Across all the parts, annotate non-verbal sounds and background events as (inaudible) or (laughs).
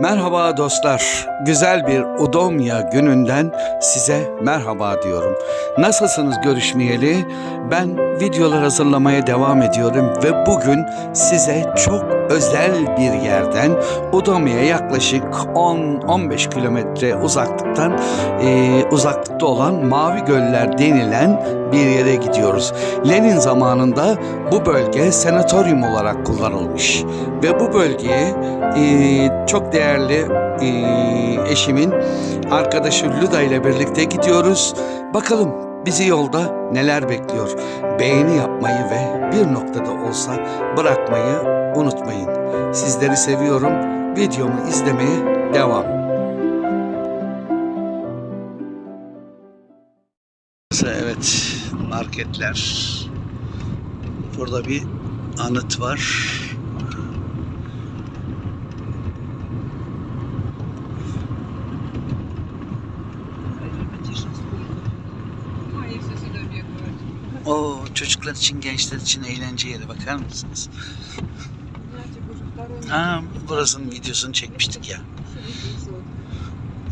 Merhaba dostlar. Güzel bir Udomya gününden size merhaba diyorum. Nasılsınız görüşmeyeli? Ben videolar hazırlamaya devam ediyorum ve bugün size çok özel bir yerden Udomya'ya yaklaşık 10-15 kilometre uzaklıktan e, uzaklıkta olan Mavi Göller denilen bir yere gidiyoruz. Lenin zamanında bu bölge senatoryum olarak kullanılmış ve bu bölgeye e, çok değerli e, eşimin arkadaşı Luda ile birlikte gidiyoruz. Bakalım bizi yolda neler bekliyor. Beğeni yapmayı ve bir noktada olsa bırakmayı unutmayın. Sizleri seviyorum. Videomu izlemeye devam. Evet, marketler. Burada bir anıt var. O çocuklar için, gençler için eğlence yeri bakar mısınız? Ha, burasının videosunu çekmiştik ya.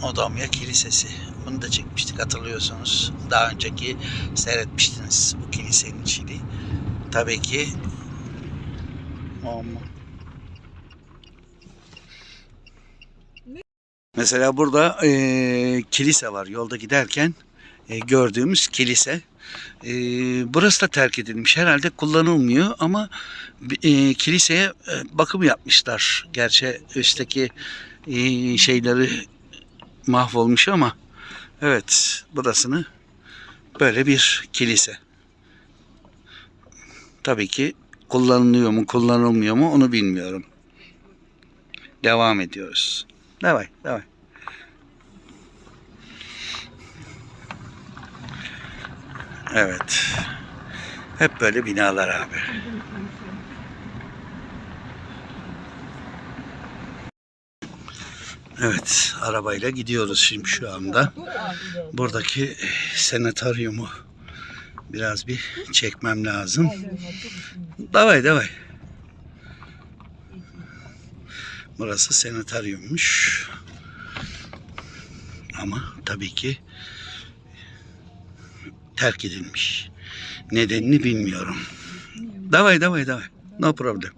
Odamya Kilisesi. Bunu da çekmiştik hatırlıyorsunuz. Daha önceki seyretmiştiniz bu kilisenin içini. Tabii ki Aman. Mesela burada eee, kilise var. Yolda giderken e, gördüğümüz kilise. E, burası da terk edilmiş. Herhalde kullanılmıyor ama e, kiliseye e, bakım yapmışlar. Gerçi üstteki e, şeyleri mahvolmuş ama evet burasını böyle bir kilise. Tabii ki kullanılıyor mu kullanılmıyor mu onu bilmiyorum. Devam ediyoruz. Devam, devam. Evet. Hep böyle binalar abi. Evet, arabayla gidiyoruz şimdi şu anda. Buradaki senatoryumu biraz bir çekmem lazım. Davay davay. Burası senatoryummuş. Ama tabii ki terk edilmiş. Nedenini bilmiyorum. Davay davay davay. No problem.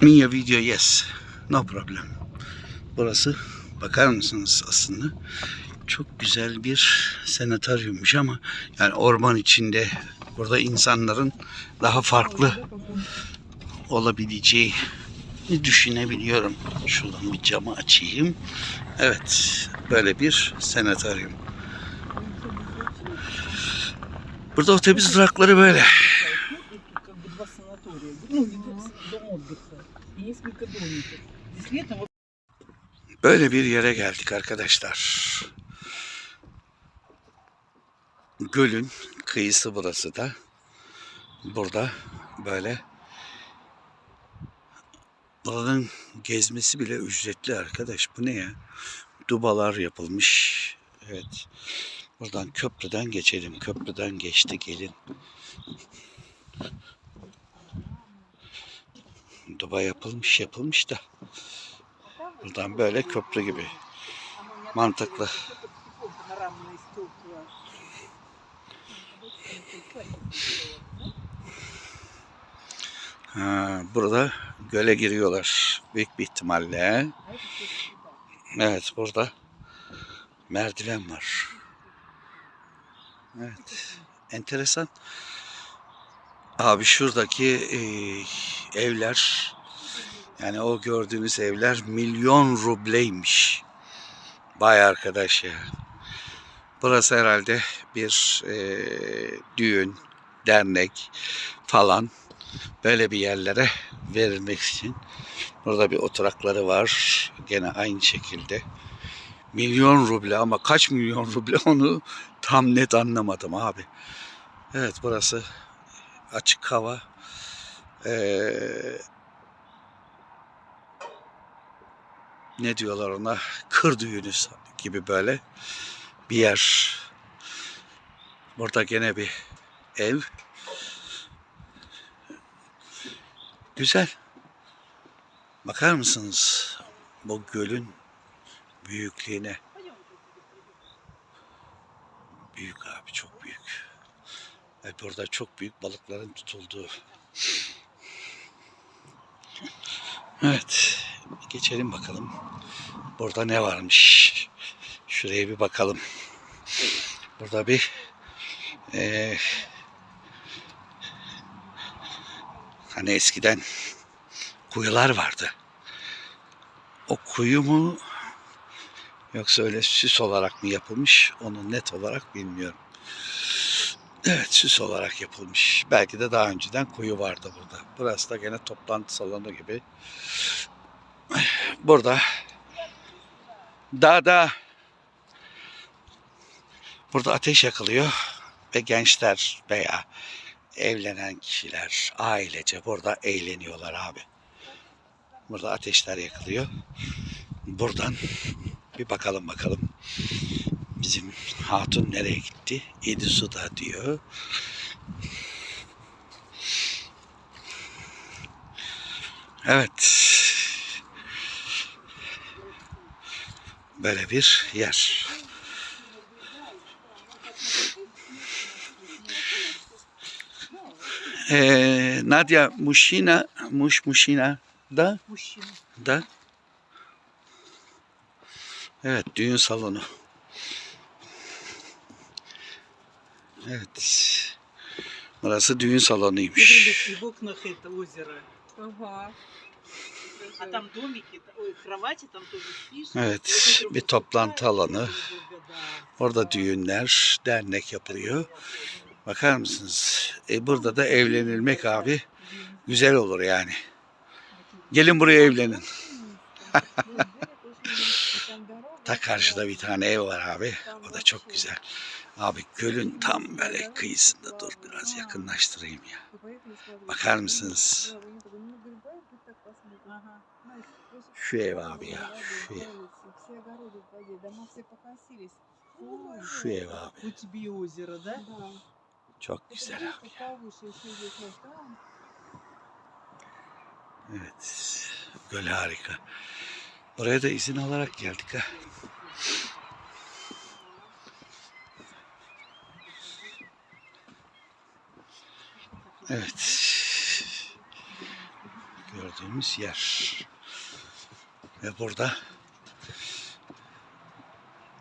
Mia video yes. No problem. Burası bakar mısınız aslında çok güzel bir senatoryummuş ama yani orman içinde burada insanların daha farklı olabileceği düşünebiliyorum. Şuradan bir camı açayım. Evet, böyle bir senatoryum. Burada otobüs durakları böyle. Böyle bir yere geldik arkadaşlar. Gölün kıyısı burası da. Burada böyle Adanın gezmesi bile ücretli arkadaş. Bu ne ya? Dubalar yapılmış. Evet. Buradan köprüden geçelim. Köprüden geçti gelin. Duba yapılmış yapılmış da. Buradan böyle köprü gibi. Mantıklı. Ha, burada göle giriyorlar. Büyük bir ihtimalle. Evet burada merdiven var. Evet. Enteresan. Abi şuradaki e, evler yani o gördüğünüz evler milyon rubleymiş. Vay arkadaş ya. Burası herhalde bir e, düğün, dernek falan böyle bir yerlere verilmek için. Burada bir oturakları var. Gene aynı şekilde. Milyon ruble ama kaç milyon ruble (laughs) onu tam net anlamadım abi. Evet burası açık hava. Ee, ne diyorlar ona? Kır düğünü gibi böyle bir yer. Burada gene bir ev. Güzel. Bakar mısınız bu gölün büyüklüğüne? Büyük abi çok büyük. Ve burada çok büyük balıkların tutulduğu. Evet. Geçelim bakalım. Burada ne varmış? Şuraya bir bakalım. Burada bir eee, hani eskiden kuyular vardı. O kuyu mu yoksa öyle süs olarak mı yapılmış onu net olarak bilmiyorum. Evet süs olarak yapılmış. Belki de daha önceden kuyu vardı burada. Burası da gene toplantı salonu gibi. Burada dağda burada ateş yakılıyor ve gençler veya evlenen kişiler ailece burada eğleniyorlar abi. Burada ateşler yakılıyor. Buradan bir bakalım bakalım. Bizim hatun nereye gitti? Yedi suda diyor. Evet. Böyle bir yer. e, Nadia Muşina Muş Muşina da Muşina. da Evet düğün salonu. Evet. Burası düğün salonuymuş. Evet, bir toplantı alanı. Orada düğünler, dernek yapılıyor. Bakar mısınız? E burada da evlenilmek abi güzel olur yani. Gelin buraya evlenin. (laughs) Ta karşıda bir tane ev var abi. O da çok güzel. Abi gölün tam böyle kıyısında dur biraz yakınlaştırayım ya. Bakar mısınız? Şu ev abi ya. Şu ev. Şu ev abi. Çok güzel abi. Evet. Göl harika. Buraya da izin alarak geldik ha. Evet. Gördüğümüz yer. Ve burada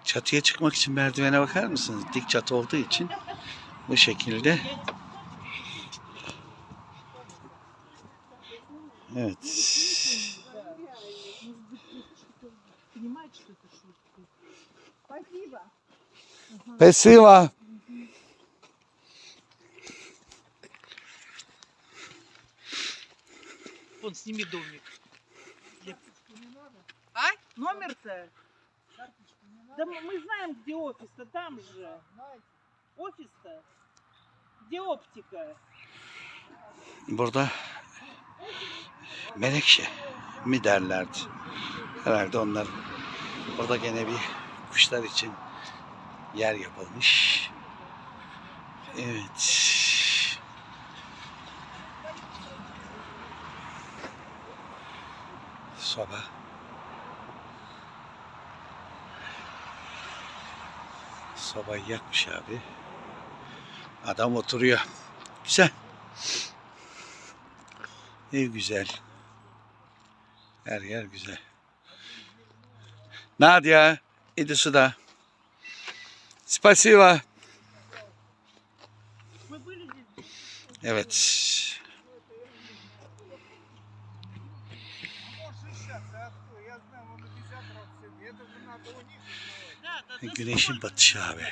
çatıya çıkmak için merdivene bakar mısınız? Dik çatı olduğu için bu şekilde Evet. Понимаешь, что это шутка? Спасибо. Вон, сними домик. А? Номер-то? Да мы мы знаем, где офис-то, там же. Ofiste. Dioptika. Burada menekşe mi derlerdi. Herhalde onlar burada gene bir kuşlar için yer yapılmış. Evet. Soba. Sobayı yakmış abi. Adam oturuyor. Güzel. Ev güzel. Her yer güzel. Nadia, iди сюда. Спасибо. Мы были здесь. Evet. Güneşin batışı abi.